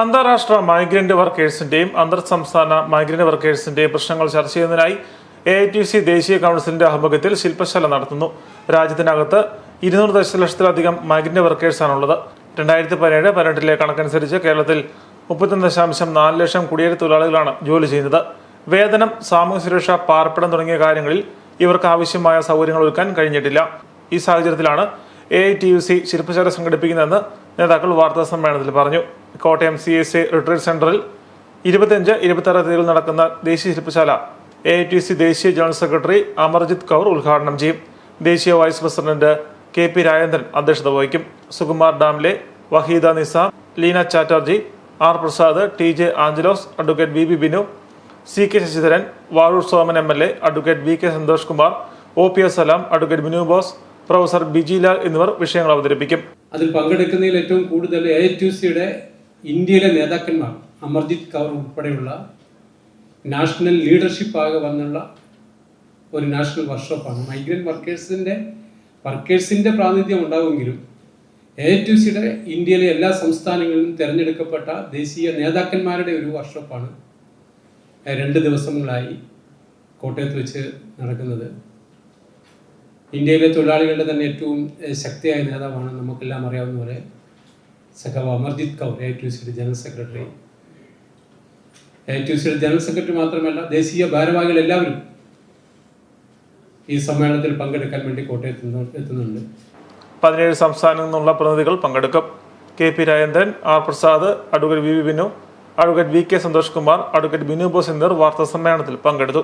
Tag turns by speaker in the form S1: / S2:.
S1: അന്താരാഷ്ട്ര മൈഗ്രന്റ് വർക്കേഴ്സിന്റെയും അന്തർ സംസ്ഥാന മൈഗ്രന്റ് വർക്കേഴ്സിന്റെയും പ്രശ്നങ്ങൾ ചർച്ച ചെയ്യുന്നതിനായി എ ഐ ടി സി ദേശീയ കൗൺസിലിന്റെ ആഭിമുഖ്യത്തിൽ ശില്പശാല നടത്തുന്നു. രാജ്യത്തിനകത്ത് ഇരുന്നൂറ് ദശലക്ഷത്തിലധികം മൈഗ്രന്റ് വർക്കേഴ്സാണുള്ളത് രണ്ടായിരത്തി പതിനേഴ് പതിനെട്ടിലെ കണക്കനുസരിച്ച് കേരളത്തിൽ മുപ്പത്തൊന്ന് ദശാംശം നാല് ലക്ഷം കുടിയേറ്റ തൊഴിലാളികളാണ് ജോലി ചെയ്യുന്നത്. വേതനം സാമൂഹ്യ സുരക്ഷ പാർപ്പിടം തുടങ്ങിയ കാര്യങ്ങളിൽ ഇവർക്ക് ആവശ്യമായ സൗകര്യങ്ങൾ ഒരുക്കാൻ കഴിഞ്ഞിട്ടില്ല. ഈ സാഹചര്യത്തിലാണ് A I T U C ശില്പശാല സംഘടിപ്പിക്കുന്നതെന്ന് നേതാക്കൾ വാർത്താ സമ്മേളനത്തിൽ പറഞ്ഞു. Kottayam C S A retreat സെന്ററിൽ ഇരുപത്തിയഞ്ച് ഇരുപത്തി തീയതികൾ നടക്കുന്ന ദേശീയ ശില്പശാല എ ഐ ടി സി ദേശീയ ജനറൽ സെക്രട്ടറി അമർജിത് കൗർ ഉദ്ഘാടനം ചെയ്യും. ദേശീയ vice president K P Rajendran അധ്യക്ഷത വഹിക്കും. Sukumar Damle Waheeda Nizam Leena Chatterjee R Prasad T J Angelos advocate B B Binu C K Sasidharan Vazhoor Soman M L A advocate V K Santhosh Kumar O P S Salam advocate Binu Bose professor Biji Lal എന്നിവർ വിഷയങ്ങൾ അവതരിപ്പിക്കും.
S2: അതിൽ പങ്കെടുക്കുന്നതിൽ ഏറ്റവും കൂടുതൽ A T സിയുടെ ഇന്ത്യയിലെ നേതാക്കന്മാർ അമർജിത് കൗർ ഉൾപ്പെടെയുള്ള നാഷണൽ ലീഡർഷിപ്പ് ആകെ വന്നുള്ള ഒരു നാഷണൽ വർക്ക്ഷോപ്പാണ്. മൈഗ്രന്റ് വർക്കേഴ്സിന്റെ വർക്കേഴ്സിന്റെ പ്രാതിനിധ്യം ഉണ്ടാകുമെങ്കിലും എ ടു സിയുടെ ഇന്ത്യയിലെ എല്ലാ സംസ്ഥാനങ്ങളിലും തിരഞ്ഞെടുക്കപ്പെട്ട ദേശീയ നേതാക്കന്മാരുടെ ഒരു വർക്ക്ഷോപ്പാണ് രണ്ട് ദിവസങ്ങളായി കോട്ടയത്ത് വെച്ച് നടക്കുന്നത്. ഇന്ത്യയിലെ തൊഴിലാളികളുടെ തന്നെ ഏറ്റവും ശക്തിയായ നേതാവാണ് നമുക്കെല്ലാം അറിയാവുന്ന പോലെ സഖാവ് അമർജിത് കൗർ എ ടി സിയുടെ ജനറൽ സെക്രട്ടറി. എ ടി സിയുടെ ജനറൽ സെക്രട്ടറി മാത്രമല്ല ദേശീയ ഭാരവാഹികൾ എല്ലാവരും ഈ സമ്മേളനത്തിൽ പങ്കെടുക്കാൻ വേണ്ടി കോട്ടയത്ത് എത്തുന്നുണ്ട്.
S1: പതിനേഴ് സംസ്ഥാനങ്ങളിൽ നിന്നുള്ള പ്രതിനിധികൾ പങ്കെടുക്കും. K P Rajendran R Prasad advocate V V Binu advocate V K Santhosh Kumar advocate Binu Bose എന്നിവർ വാർത്താ സമ്മേളനത്തിൽ പങ്കെടുത്തു.